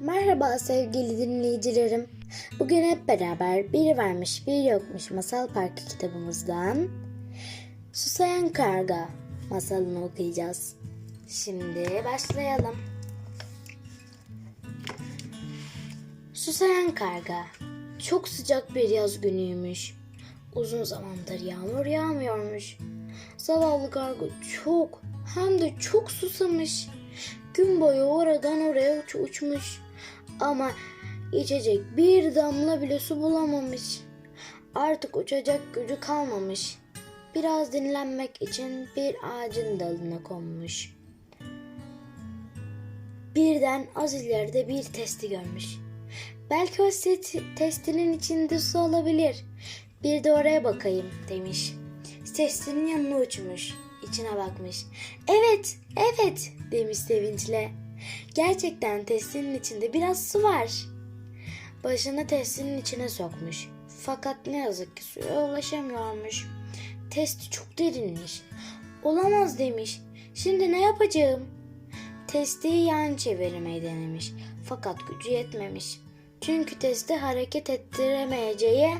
Merhaba sevgili dinleyicilerim. Bugün hep beraber Biri Varmış Biri Yokmuş Masal Parkı kitabımızdan Susayan Karga masalını okuyacağız. Şimdi başlayalım. Susayan Karga Çok sıcak bir yaz günüymüş. Uzun zamandır yağmur yağmıyormuş. Zavallı karga çok hem de çok susamış. Gün boyu oradan oraya uç uçmuş. Ama içecek bir damla bile su bulamamış. Artık uçacak gücü kalmamış. Biraz dinlenmek için bir ağacın dalına konmuş. Birden az ileride bir testi görmüş. Belki o testinin içinde su olabilir. Bir de oraya bakayım demiş. Testinin yanına uçmuş. İçine bakmış. Evet, evet demiş sevinçle. Gerçekten testinin içinde biraz su var. Başını testinin içine sokmuş. Fakat ne yazık ki suya ulaşamıyormuş. Testi çok derinmiş. Olamaz demiş. Şimdi ne yapacağım? Testi yan çevirmeyi denemiş. Fakat gücü yetmemiş. Çünkü testi hareket ettiremeyeceği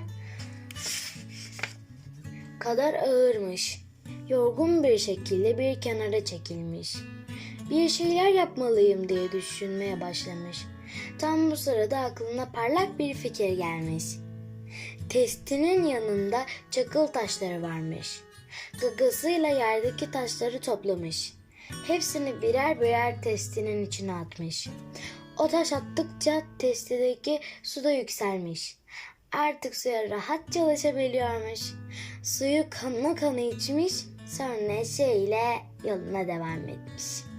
kadar ağırmış. Yorgun bir şekilde bir kenara çekilmiş. Bir şeyler yapmalıyım diye düşünmeye başlamış. Tam bu sırada aklına parlak bir fikir gelmiş. Testinin yanında çakıl taşları varmış. Gagasıyla yerdeki taşları toplamış. Hepsini birer birer testinin içine atmış. O taş attıkça testideki su da yükselmiş. Artık suya rahatça ulaşabiliyormuş. Suyu kanına kanı içmiş, sonra neşeyle yoluna devam etmiş.